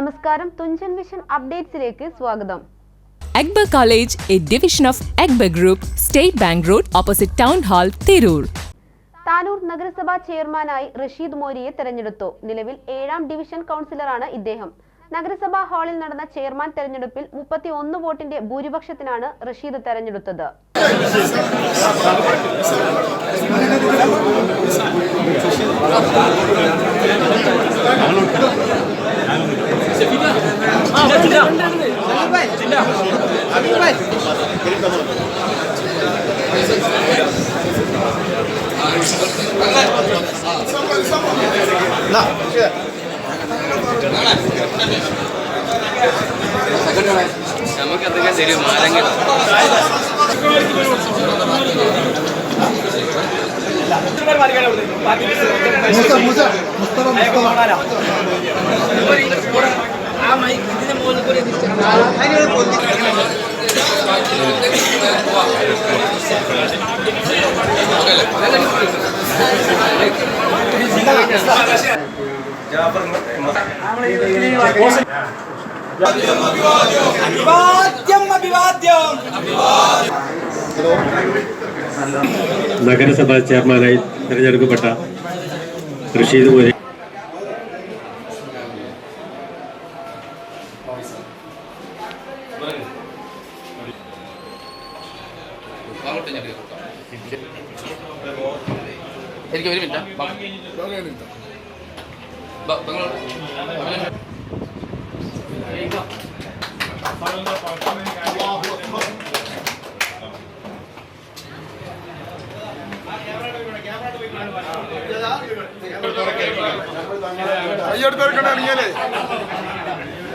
നമസ്കാരം. തുഞ്ചൻ വിഷൻ അപ്ഡേറ്റ്സിലേക്ക് സ്വാഗതം. Akbar college A division of Akbar group state bank road opposite town hall Tirur. Tanur നഗരസഭാ ചെയർമാനായി റഷീദ് മോരിയെ തെരഞ്ഞെടുത്തു. നിലവിൽ ഏഴാം ഡിവിഷൻ കൗൺസിലറാണ് ഇദ്ദേഹം. നഗരസഭാ ഹാളിൽ നടന്ന ചെയർമാൻ തെരഞ്ഞെടുപ്പിൽ മുപ്പത്തി ഒന്ന് വോട്ടിന്റെ ഭൂരിപക്ഷത്തിനാണ് റഷീദ് തെരഞ്ഞെടുത്തത്. നമുക്ക് എന്തൊക്കെ തരും മാലങ്ങൾ മുസ്തഫ അഭിവാദ്യം നഗരസഭാ ചെയർമാനായി തിരഞ്ഞെടുക്കപ്പെട്ട റഷീദ് മോരി എനിക്ക് ഒരു മിനിറ്റ്. അയ്യോ കൈയെടുത്തെടുക്കാൻ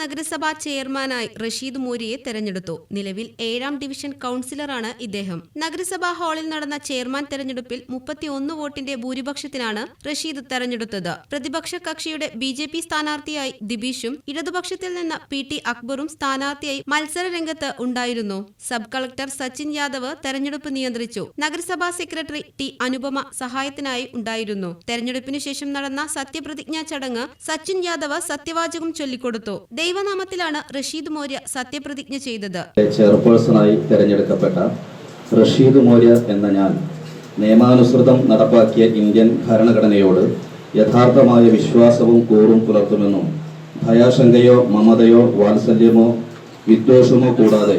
നഗരസഭാ ചെയർമാനായി റഷീദ് മോരിയെ തെരഞ്ഞെടുത്തു. നിലവിൽ ഏഴാം ഡിവിഷൻ കൌൺസിലറാണ് ഇദ്ദേഹം. നഗരസഭാ ഹാളിൽ നടന്ന ചെയർമാൻ തെരഞ്ഞെടുപ്പിൽ മുപ്പത്തിയൊന്ന് വോട്ടിന്റെ ഭൂരിപക്ഷത്തിനാണ് റഷീദ് തെരഞ്ഞെടുത്തത്. പ്രതിപക്ഷ കക്ഷിയുടെ ബി ജെ പി സ്ഥാനാർത്ഥിയായി ദിബീഷും ഇടതുപക്ഷത്തിൽ നിന്ന് പി ടി അക്ബറും സ്ഥാനാർത്ഥിയായി മത്സര രംഗത്ത് ഉണ്ടായിരുന്നു. സബ് കളക്ടർ സച്ചിൻ യാദവ് തെരഞ്ഞെടുപ്പ് നിയന്ത്രിച്ചു. നഗരസഭാ സെക്രട്ടറി ടി അനുപമ സഹായത്തിനായി ഉണ്ടായിരുന്നു. തെരഞ്ഞെടുപ്പിനു ശേഷം നടന്ന സത്യപ്രതിജ്ഞാ ചടങ്ങ് സച്ചിൻ യാദവ് സത്യവാചകം ചൊല്ലിക്കൊടുത്തു. ദൈവനാമത്തിലാണ് റഷീദ് മോര്യ സത്യപ്രതിജ്ഞ ചെയ്തത്. ചെയർപേഴ്സണായി തെരഞ്ഞെടുക്കപ്പെട്ട റഷീദ് മോര്യ എന്ന ഞാൻ നിയമാനുസൃതം നടപ്പാക്കിയ ഇന്ത്യൻ ഭരണഘടനയോട് യഥാർത്ഥമായ വിശ്വാസവും കൂറും പുലർത്തുമെന്നും ഭയാശങ്കയോ മമതയോ വാത്സല്യമോ വിദ്വേഷമോ കൂടാതെ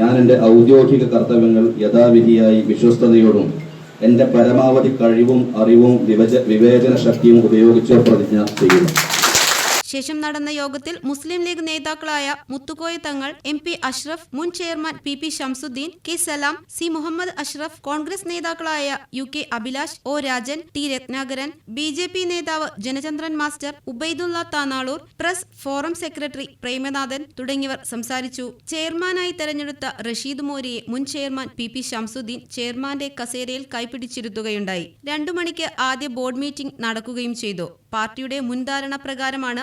ഞാൻ എന്റെ ഔദ്യോഗിക കർത്തവ്യങ്ങൾ യഥാവിധിയായി വിശ്വസ്തയോടും എന്റെ പരമാവധി കഴിവും അറിവും വിവച വിവേചന ശക്തിയും ഉപയോഗിച്ച് പ്രതിജ്ഞ ചെയ്യുന്നു. ശേഷം നടന്ന യോഗത്തിൽ മുസ്ലിം ലീഗ് നേതാക്കളായ മുത്തുകോയ തങ്ങൾ എം പി അഷ്റഫ് മുൻ chairman P P Shamsuddin K Salam C Muhammad Ashraf Congress നേതാക്കളായ U K Abhilash O Rajan T Ratnakaran B J P നേതാവ് Janachandran master Ubaidulla Tanalur press forum secretary Premanathan തുടങ്ങിയവർ സംസാരിച്ചു. ചെയർമാനായി തെരഞ്ഞെടുത്ത റഷീദ് മോരിയെ മുൻ ചെയർമാൻ പി പി ഷംസുദ്ദീൻ ചെയർമാന്റെ കസേരയിൽ കൈപിടിച്ചിരുത്തുകയുണ്ടായി. രണ്ടു മണിക്ക് ആദ്യ ബോർഡ് മീറ്റിംഗ് നടക്കുകയും ചെയ്തു. പാർട്ടിയുടെ മുൻധാരണ പ്രകാരമാണ്